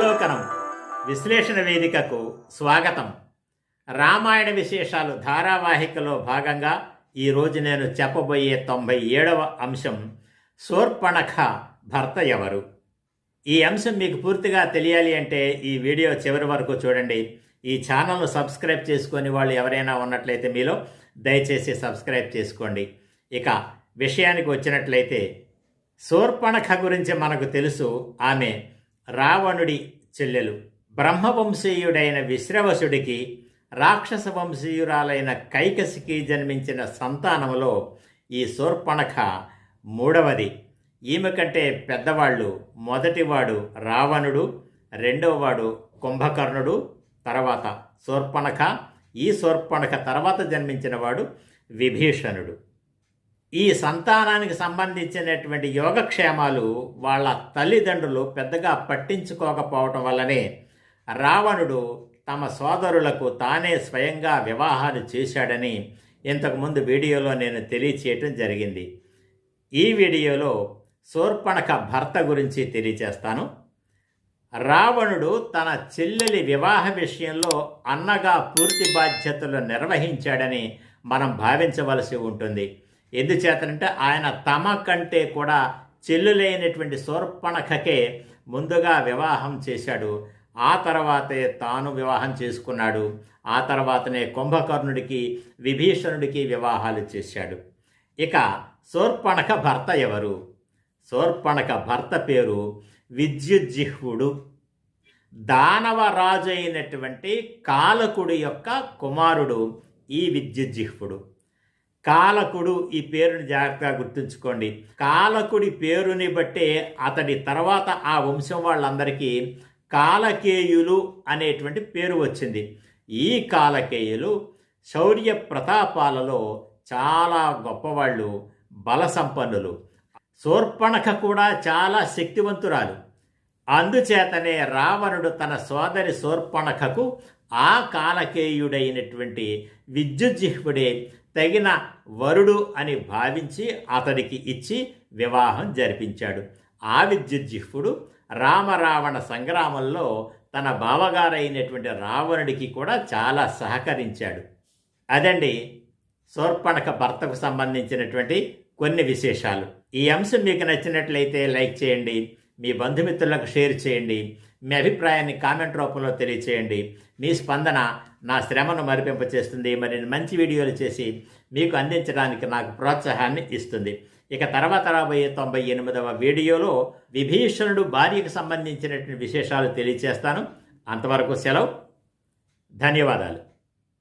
ఆలోకనం. విశ్లేషణ వేదికకు స్వాగతం. రామాయణ విశేషాలు ధారావాహికలో భాగంగా ఈరోజు నేను చెప్పబోయే తొంభై ఏడవ అంశం శూర్పణఖ భర్త ఎవరు? ఈ అంశం మీకు పూర్తిగా తెలియాలి అంటే ఈ వీడియో చివరి వరకు చూడండి. ఈ ఛానల్ను సబ్స్క్రైబ్ చేసుకొని వాళ్ళు ఎవరైనా ఉన్నట్లయితే మీలో దయచేసి సబ్స్క్రైబ్ చేసుకోండి. ఇక విషయానికి వచ్చినట్లయితే శూర్పణఖ గురించి మనకు తెలుసు ఆమె రావణుడి చెల్లెలు. బ్రహ్మవంశీయుడైన విశ్రవసుడికి రాక్షస వంశీయురాలైన కైకసికి జన్మించిన సంతానములో ఈ శూర్పణఖ మూడవది. ఈమె కంటే పెద్దవాళ్ళు మొదటివాడు రావణుడు రెండవవాడు కుంభకర్ణుడు తర్వాత శూర్పణఖ. ఈ శూర్పణఖ తర్వాత జన్మించిన వాడు విభీషణుడు. ఈ సంతానానికి సంబంధించినటువంటి యోగక్షేమాలు వాళ్ళ తల్లిదండ్రులు పెద్దగా పట్టించుకోకపోవటం వల్లనే రావణుడు తమ సోదరులకు తానే స్వయంగా వివాహాలు చేశాడని ఇంతకుముందు వీడియోలో నేను తెలియచేయటం జరిగింది. ఈ వీడియోలో శూర్పణక భర్త గురించి తెలియచేస్తాను. రావణుడు తన చెల్లెలి వివాహ విషయంలో అన్నగా పూర్తి బాధ్యతలు నిర్వహించాడని మనం భావించవలసి ఉంటుంది. ఎందుచేతనంటే ఆయన తమ కంటే కూడా చెల్లులైనటువంటి శూర్పణఖకే ముందుగా వివాహం చేశాడు. ఆ తర్వాతే తాను వివాహం చేసుకున్నాడు. ఆ తర్వాతనే కుంభకర్ణుడికి విభీషణుడికి వివాహాలు చేశాడు. ఇక శూర్పణఖ భర్త ఎవరు? శూర్పణఖ భర్త పేరు విద్యుజ్జిహ్వుడు. దానవరాజు అయినటువంటి కాలకుడి యొక్క కుమారుడు ఈ విద్యుజ్జిహ్వుడు. కాలకుడు ఈ పేరుని జాగ్రత్తగా గుర్తుంచుకోండి. కాలకుడి పేరుని బట్టే అతడి తర్వాత ఆ వంశం వాళ్ళందరికీ కాలకేయులు అనేటువంటి పేరు వచ్చింది. ఈ కాలకేయులు శౌర్య ప్రతాపాలలో చాలా గొప్పవాళ్ళు బల సంపన్నులు. శూర్పణఖ కూడా చాలా శక్తివంతురాలు. అందుచేతనే రావణుడు తన సోదరి శూర్పణఖకు ఆ కాలకేయుడైనటువంటి విద్యుజ్జిహ్వుడే తగిన వరుడు అని భావించి అతడికి ఇచ్చి వివాహం జరిపించాడు. ఆ విద్యుజ్జిహ్వుడు రామరావణ సంగ్రామంలో తన బావగారైనటువంటి రావణుడికి కూడా చాలా సహకరించాడు. అదండి శూర్పణఖ భర్తకు సంబంధించినటువంటి కొన్ని విశేషాలు. ఈ అంశం మీకు నచ్చినట్లయితే లైక్ చేయండి. మీ బంధుమిత్రులకు షేర్ చేయండి. మీ అభిప్రాయాన్ని కామెంట్ రూపంలో తెలియచేయండి. మీ స్పందన నా శ్రమను మరిపింపచేస్తుంది మరి మంచి వీడియోలు చేసి మీకు అందించడానికి నాకు ప్రోత్సాహాన్ని ఇస్తుంది. ఇక తర్వాత రాబోయే తొంభై ఎనిమిదవ వీడియోలో విభీషణుడు భార్యకు సంబంధించినటువంటి విశేషాలు తెలియచేస్తాను. అంతవరకు సెలవు. ధన్యవాదాలు.